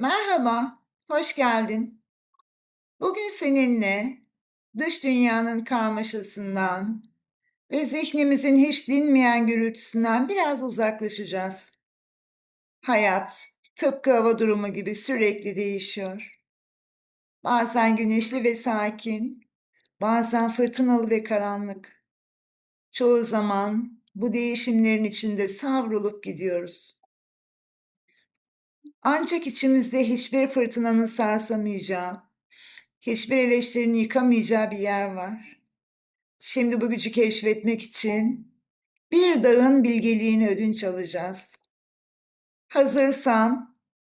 Merhaba, hoş geldin. Bugün seninle dış dünyanın karmaşasından ve zihnimizin hiç dinmeyen gürültüsünden biraz uzaklaşacağız. Hayat, tıpkı hava durumu gibi sürekli değişiyor. Bazen güneşli ve sakin, bazen fırtınalı ve karanlık. Çoğu zaman bu değişimlerin içinde savrulup gidiyoruz. Ancak içimizde hiçbir fırtınanın sarsamayacağı, hiçbir eleştirinin yıkamayacağı bir yer var. Şimdi bu gücü keşfetmek için bir dağın bilgeliğini ödünç alacağız. Hazırsan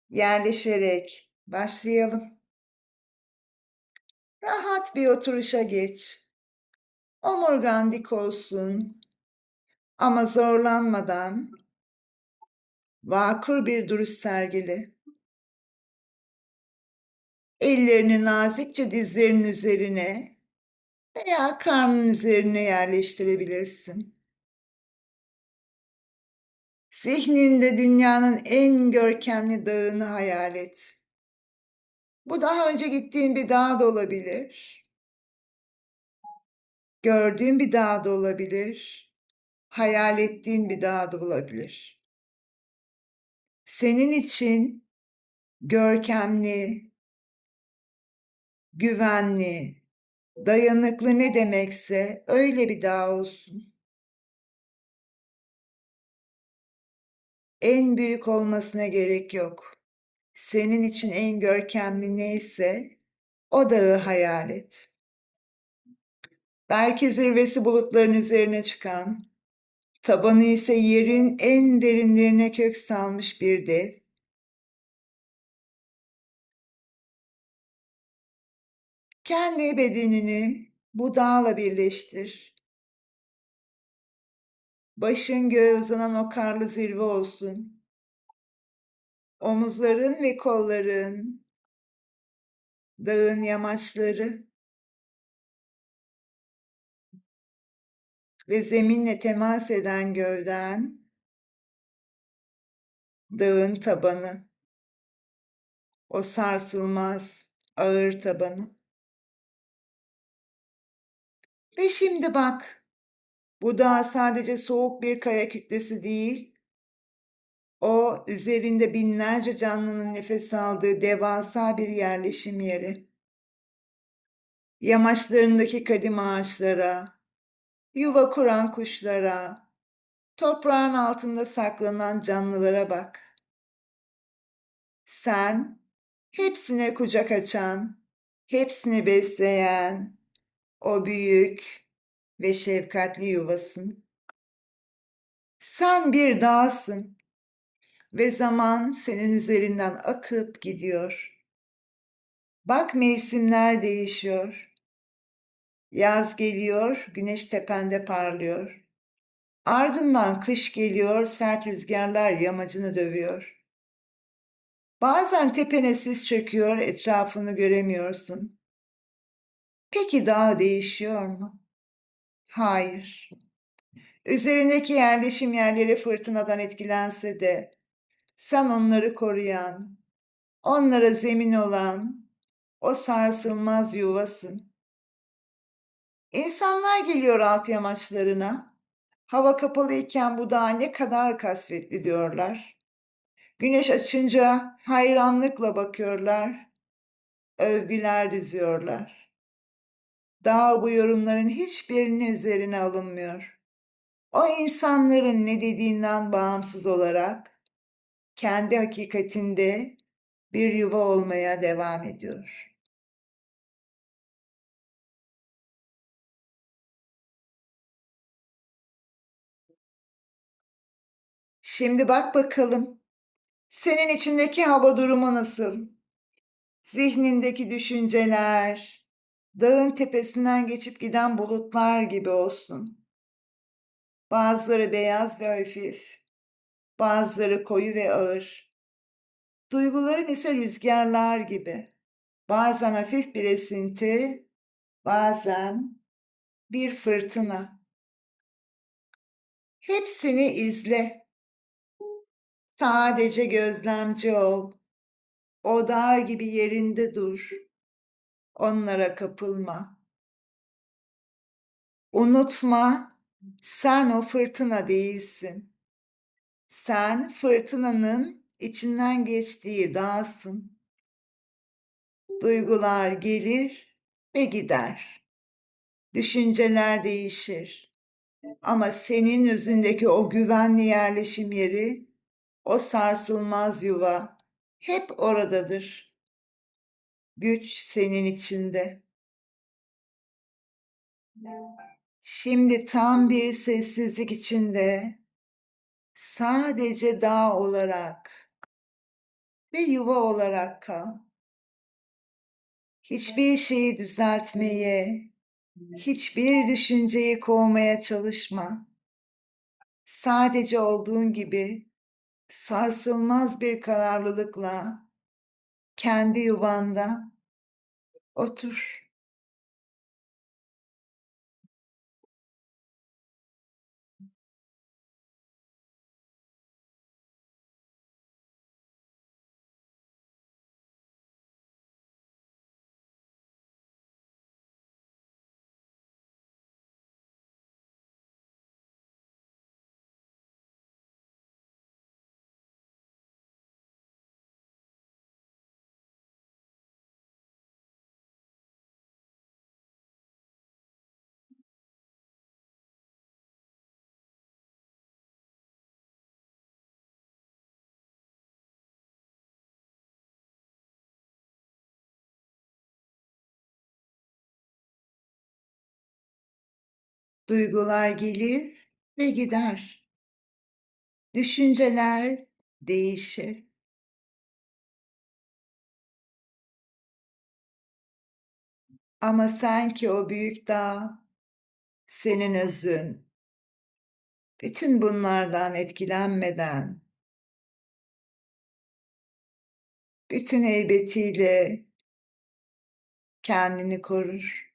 yerleşerek başlayalım. Rahat bir oturuşa geç. Omurgan dik olsun ama zorlanmadan vakur bir duruş sergile. Ellerini nazikçe dizlerinin üzerine veya karnın üzerine yerleştirebilirsin. Zihninde dünyanın en görkemli dağını hayal et. Bu daha önce gittiğin bir dağ da olabilir. Gördüğün bir dağ da olabilir. Hayal ettiğin bir dağ da olabilir. Senin için görkemli, güvenli, dayanıklı ne demekse öyle bir dağ olsun. En büyük olmasına gerek yok. Senin için en görkemli neyse o dağı hayal et. Belki zirvesi bulutların üzerine çıkan, tabanı ise yerin en derinlerine kök salmış bir dev. Kendi bedenini bu dağla birleştir. Başın göğe uzanan o karlı zirve olsun. Omuzların ve kolların, dağın yamaçları ve zeminle temas eden gövden, dağın tabanı, o sarsılmaz ağır tabanı. Ve şimdi bak, bu dağ sadece soğuk bir kaya kütlesi değil, o üzerinde binlerce canlının nefes aldığı devasa bir yerleşim yeri. Yamaçlarındaki kadim ağaçlara, yuva kuran kuşlara, toprağın altında saklanan canlılara bak. Sen hepsine kucak açan, hepsini besleyen o büyük ve şefkatli yuvasın. Sen bir dağsın ve zaman senin üzerinden akıp gidiyor. Bak mevsimler değişiyor. Yaz geliyor, güneş tepende parlıyor. Ardından kış geliyor, sert rüzgarlar yamacını dövüyor. Bazen tepene sis çöküyor, etrafını göremiyorsun. Peki dağ değişiyor mu? Hayır. Üzerindeki yerleşim yerleri fırtınadan etkilense de sen onları koruyan, onlara zemin olan o sarsılmaz yuvasın. İnsanlar geliyor alt yamaçlarına. Hava kapalıyken bu dağ ne kadar kasvetli diyorlar. Güneş açınca hayranlıkla bakıyorlar. Övgüler düzüyorlar. Dağ bu yorumların hiçbirini üzerine alınmıyor. O insanların ne dediğinden bağımsız olarak kendi hakikatinde bir yuva olmaya devam ediyor. Şimdi bak bakalım. Senin içindeki hava durumu nasıl? Zihnindeki düşünceler, dağın tepesinden geçip giden bulutlar gibi olsun. Bazıları beyaz ve hafif, bazıları koyu ve ağır. Duyguların ise rüzgarlar gibi. Bazen hafif bir esinti, bazen bir fırtına. Hepsini izle. Sadece gözlemci ol. O dağ gibi yerinde dur. Onlara kapılma. Unutma, sen o fırtına değilsin. Sen fırtınanın içinden geçtiği dağsın. Duygular gelir ve gider. Düşünceler değişir. Ama senin özündeki o güvenli yerleşim yeri, o sarsılmaz yuva hep oradadır. Güç senin içinde. Şimdi tam bir sessizlik içinde sadece dağ olarak ve yuva olarak kal. Hiçbir şeyi düzeltmeye, hiçbir düşünceyi kovmaya çalışma. Sadece olduğun gibi sarsılmaz bir kararlılıkla kendi yuvanda otur. Duygular gelir ve gider. Düşünceler değişir. Ama sen ki o büyük dağ, senin özün, bütün bunlardan etkilenmeden, bütün heybetiyle kendini korur.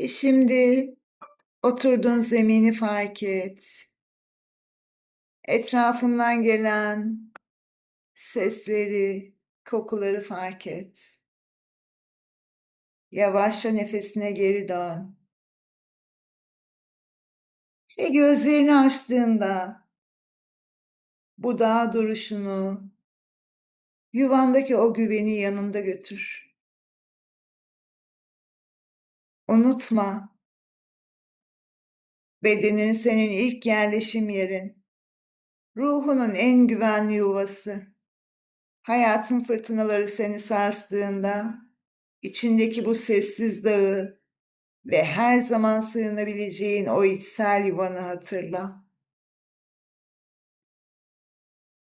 E şimdi oturduğun zemini fark et. Etrafından gelen sesleri, kokuları fark et. Yavaşça nefesine geri dön. Ve gözlerini açtığında bu dağ duruşunu, yuvandaki o güveni yanında götür. Unutma, bedenin senin ilk yerleşim yerin, ruhunun en güvenli yuvası. Hayatın fırtınaları seni sarstığında, içindeki bu sessiz dağı ve her zaman sığınabileceğin o içsel yuvanı hatırla.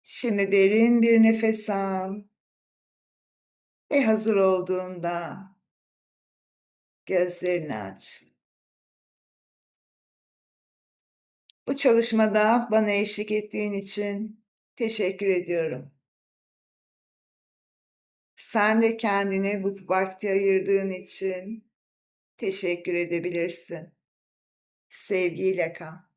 Şimdi derin bir nefes al ve hazır olduğunda gözlerini aç. Bu çalışmada bana eşlik ettiğin için teşekkür ediyorum. Sen de kendine bu vakti ayırdığın için teşekkür edebilirsin. Sevgiyle kal.